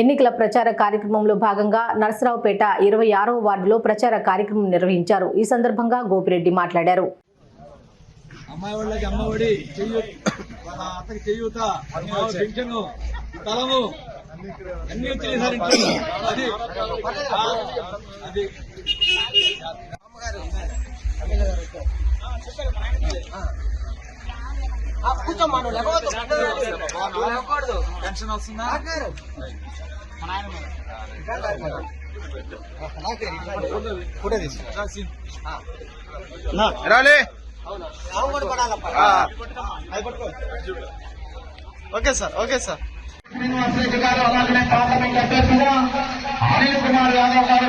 ఎన్నికల ప్రచార కార్యక్రమంలో భాగంగా నరసరావుపేట ఇరవై ఆరవ వార్డులో ప్రచార కార్యక్రమం నిర్వహించారు. ఈ సందర్భంగా గోపిరెడ్డి మాట్లాడారు. అమ్మఒడి పెన్షన్ వస్తుందా? Okay sir okay sir Srinivas Reddy గారు అలాగే పార్లమెంట్ అభ్యర్థిగా అనిల్ కుమార్ యాదవ్ గారు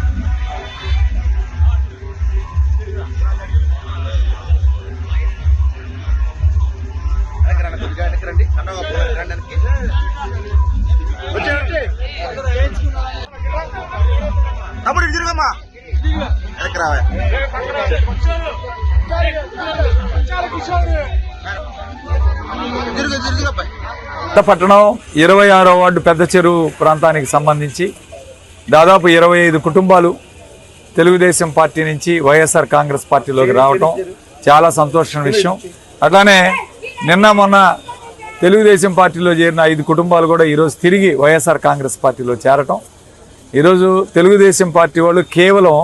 ఇటు తిరుగమ్మా వెనక్కి పట్టణం ఇరవై ఆరో వార్డు పెద్ద చెరువు ప్రాంతానికి సంబంధించి దాదాపు ఇరవై ఐదు కుటుంబాలు తెలుగుదేశం పార్టీ నుంచి వైఎస్ఆర్ కాంగ్రెస్ పార్టీలోకి రావటం చాలా సంతోషమైన విషయం. అట్లానే నిన్న మొన్న తెలుగుదేశం పార్టీలో చేరిన ఐదు కుటుంబాలు కూడా ఈరోజు తిరిగి వైఎస్ఆర్ కాంగ్రెస్ పార్టీలో చేరటం. ఈరోజు తెలుగుదేశం పార్టీ వాళ్ళు కేవలం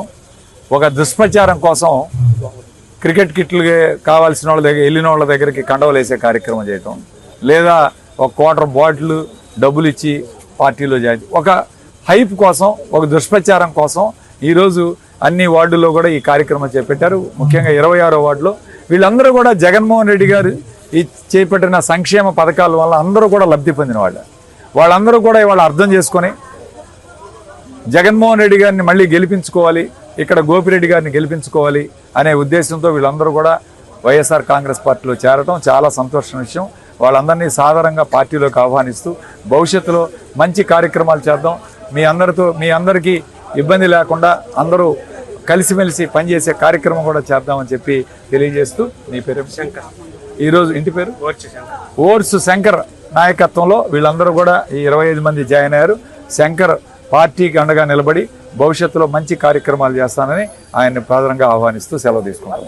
ఒక దుష్ప్రచారం కోసం క్రికెట్ కిట్లు కావాల్సిన వాళ్ళ దగ్గర వెళ్ళిన వాళ్ళ దగ్గరికి కండవలేసే కార్యక్రమం చేయటం లేదా ఒక క్వార్టర్ బాటిల్ డబ్బులు ఇచ్చి పార్టీలో జాయిన్. ఒక హైప్ కోసం ఒక దుష్ప్రచారం కోసం ఈరోజు అన్ని వార్డుల్లో కూడా ఈ కార్యక్రమం చేపట్టారు. ముఖ్యంగా ఇరవై ఆరో వార్డులో. వీళ్ళందరూ కూడా జగన్మోహన్ రెడ్డి గారు ఈ చేపట్టిన సంక్షేమ పథకాల వల్ల అందరూ కూడా లబ్ధి పొందిన వాళ్ళు. వాళ్ళందరూ కూడా ఇవాళ అర్థం చేసుకొని జగన్మోహన్ రెడ్డి గారిని మళ్ళీ గెలిపించుకోవాలి ఇక్కడ గోపిరెడ్డి గారిని గెలిపించుకోవాలి అనే ఉద్దేశంతో వీళ్ళందరూ కూడా వైఎస్ఆర్ కాంగ్రెస్ పార్టీలో చేరటం చాలా సంతోషం విషయం. వాళ్ళందరినీ సాధారణంగా పార్టీలోకి ఆహ్వానిస్తూ భవిష్యత్తులో మంచి కార్యక్రమాలు చేద్దాం. మీ అందరితో మీ అందరికీ ఇబ్బంది లేకుండా అందరూ కలిసిమెలిసి పనిచేసే కార్యక్రమం కూడా చేద్దామని చెప్పి తెలియజేస్తూ మీ పేరు శంకర్. ఈరోజు ఇంటి పేరు? ఓర్స్ శంకర్ నాయకత్వంలో వీళ్ళందరూ కూడా ఈ ఇరవై ఐదు మంది జాయిన్ అయ్యారు. శంకర్ పార్టీకి అండగా నిలబడి భవిష్యత్తులో మంచి కార్యక్రమాలు చేస్తానని ఆయన్ని ప్రధానంగా ఆహ్వానిస్తూ సెలవు తీసుకున్నారు